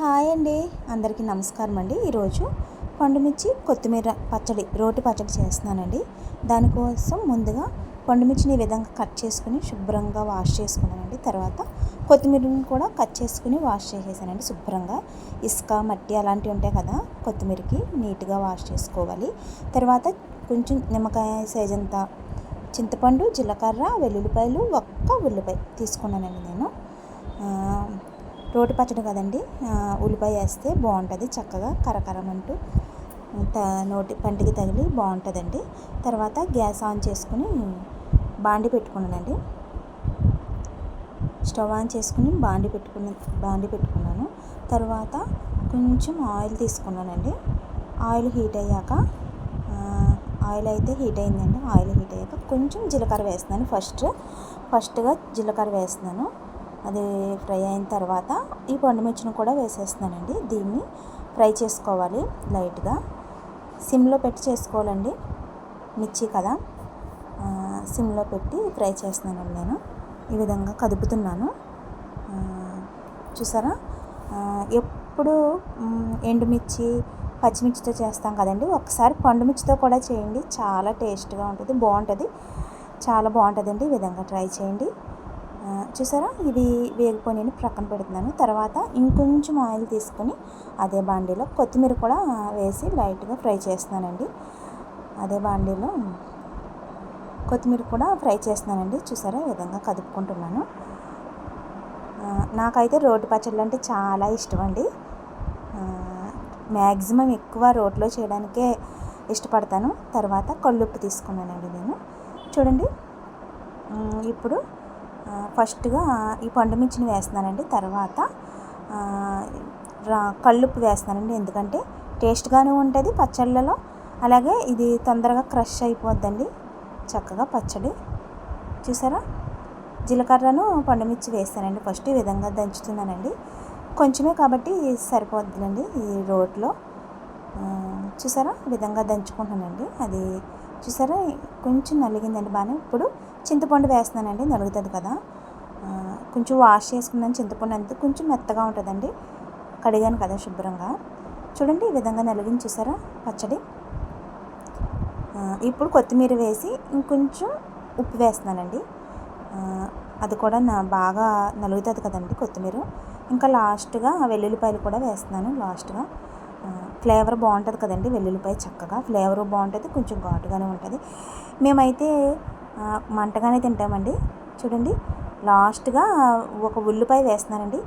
Hi అండి. అందరికీ నమస్కారం అండి. ఈరోజు పండుమిర్చి కొత్తిమీర పచ్చడి రోటి పచ్చడి చేస్తున్నానండి. దానికోసం ముందుగా పండుమిర్చిని ఈ విధంగా కట్ చేసుకుని శుభ్రంగా వాష్ చేసుకున్నానండి. తర్వాత కొత్తిమీరని కూడా కట్ చేసుకుని వాష్ చేసేసానండి శుభ్రంగా. ఇసుక మట్టి అలాంటివి ఉంటాయి కదా కొత్తిమీరకి నీట్గా వాష్ చేసుకోవాలి. తర్వాత కొంచెం నిమ్మకాయ సైజ్ అంతా చింతపండు జీలకర్ర వెల్లుల్లిపాయలు ఒక్క ఉల్లిపాయ తీసుకున్నానండి నేను. రోటి పచ్చడి కదండి ఉల్లిపాయ వేస్తే బాగుంటుంది చక్కగా కరకరమంటూ త నోటి పంటికి తగిలి బాగుంటుందండి. తర్వాత గ్యాస్ ఆన్ చేసుకుని బాండి పెట్టుకున్నానండి. స్టవ్ ఆన్ చేసుకుని బాండి పెట్టుకుని బాండి పెట్టుకున్నాను. తర్వాత కొంచెం ఆయిల్ తీసుకున్నానండి. ఆయిల్ హీట్ అయ్యాక ఆయిల్ అయితే హీట్ అయిందండి. ఆయిల్ హీట్ అయ్యాక కొంచెం జీలకర్ర వేస్తున్నాను ఫస్ట్. ఫస్ట్గా జీలకర్ర వేస్తున్నాను. అది ఫ్రై అయిన తర్వాత ఈ పండుమిర్చిని కూడా వేసేస్తున్నానండి. దీన్ని ఫ్రై చేసుకోవాలి లైట్గా. సిమ్లో పెట్టి చేసుకోవాలండి. మిర్చి కదా. సిమ్లో పెట్టి ఫ్రై చేస్తున్నానండి నేను. ఈ విధంగా కదుపుతున్నాను. చూసారా? ఎప్పుడు ఎండుమిర్చి పచ్చిమిర్చితో చేస్తాం కదండి. ఒకసారి పండుమిర్చితో కూడా చేయండి. చాలా టేస్ట్గా ఉంటుంది బాగుంటుంది. చాలా బాగుంటుందండి. ఈ విధంగా ట్రై చేయండి. చూసారా? ఇది వేగిపోయి ప్రక్కన పెడుతున్నాను. తర్వాత ఇంకొంచెం ఆయిల్ తీసుకొని అదే బాండీలో కొత్తిమీర కూడా వేసి లైట్గా ఫ్రై చేస్తున్నానండి. అదే బాండీలో కొత్తిమీర కూడా ఫ్రై చేస్తున్నానండి. చూసారా? ఈ విధంగా కదుపుకుంటున్నాను. నాకైతే రోటి పచ్చళ్ళు అంటే చాలా ఇష్టం అండి. మ్యాక్సిమం ఎక్కువ రోట్లో చేయడానికే ఇష్టపడతాను. తర్వాత కళ్ళుప్పు తీసుకున్నానండి నేను. చూడండి. ఇప్పుడు ఫస్ట్గా ఈ పండుమిర్చిని వేస్తున్నానండి. తర్వాత రా కళ్ళుప్పు వేస్తానండి ఎందుకంటే టేస్ట్గానే ఉంటుంది పచ్చళ్ళలో. అలాగే ఇది తొందరగా క్రష్ అయిపోద్దండి. చక్కగా పచ్చడి. చూసారా? జీలకర్రను పండుమిర్చి వేస్తానండి. ఫస్ట్ ఈ విధంగా దంచుతున్నానండి. కొంచెమే కాబట్టి సరిపోద్దులండి ఈ రోట్లో. చూసారా? ఈ విధంగా దంచుకుంటానండి అది చూసారా? కొంచెం నలిగిందండి బాగానే ఇప్పుడు చింతపండు వేస్తున్నానండి నలుగుతుంది కదా. కొంచెం వాష్ చేసుకున్నాను చింతపండు అంతా. కొంచెం మెత్తగా ఉంటుందండి. కడిగాను కదా శుభ్రంగా. చూడండి ఈ విధంగా నలిగింది చూసారా? పచ్చడి. ఇప్పుడు కొత్తిమీర వేసి ఇంకొంచెం ఉప్పు వేస్తున్నానండి. అది కూడా నా బాగా నలుగుతుంది కదండి కొత్తిమీర. ఇంకా లాస్ట్గా వెల్లుల్లిపాయలు కూడా వేస్తున్నాను లాస్ట్గా. ఫ్లేవర్ బాగుంటుంది కదండి వెల్లుల్లిపాయ చక్కగా. ఫ్లేవర్ బాగుంటుంది కొంచెం ఘాటుగానే ఉంటుంది. మేమైతే మంటగానే తింటామండి. చూడండి లాస్ట్గా ఒక ఉల్లిపాయ వేస్తున్నానండి.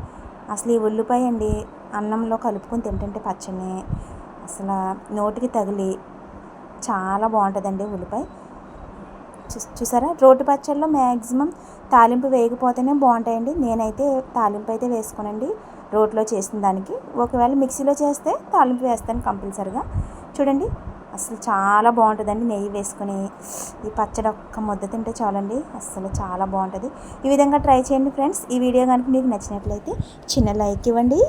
అసలు ఈ ఉల్లిపాయ అండి అన్నంలో కలుపుకొని తింటుంటే పచ్చని అసలు నోటికి తగిలి చాలా బాగుంటుందండి ఉల్లిపాయ. చూసారా? రోటి పచ్చళ్ళలో మ్యాక్సిమం తాలింపు వేయకపోతేనే బాగుంటాయండి. నేనైతే తాలింపు అయితే వేసుకోనండి రోట్లో చేసిన దానికి. ఒకవేళ మిక్సీలో చేస్తే తాలింపు వేస్తాను కంపల్సరిగా. చూడండి అసలు చాలా బాగుంటుందండి నెయ్యి వేసుకొని. ఈ పచ్చడి ఒక్క ముద్ద తింటే చాలండి. అసలు చాలా బాగుంటుంది. ఈ విధంగా ట్రై చేయండి ఫ్రెండ్స్. ఈ వీడియో కనుక మీకు నచ్చినట్లయితే చిన్న లైక్ ఇవ్వండి.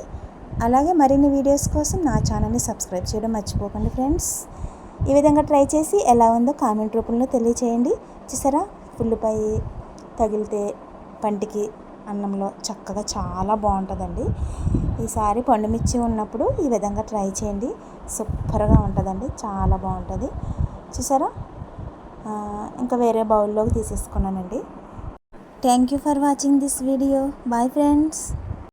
అలాగే మరిన్ని వీడియోస్ కోసం నా ఛానల్ని సబ్స్క్రైబ్ చేయడం మర్చిపోకండి ఫ్రెండ్స్. ఈ విధంగా ట్రై చేసి ఎలా ఉందో కామెంట్ రూపంలో తెలియచేయండి. చూసారా? ఉల్లిపాయ తగిలితే పంటికి అన్నంలో చక్కగా చాలా బాగుంటుందండి. ఈసారి పండుమిర్చి ఉన్నప్పుడు ఈ విధంగా ట్రై చేయండి. సూపర్గా ఉంటుందండి. చాలా బాగుంటుంది. చూసారా? ఇంకా వేరే బౌల్లోకి తీసేసుకున్నానండి. Thank you for watching this video bye friends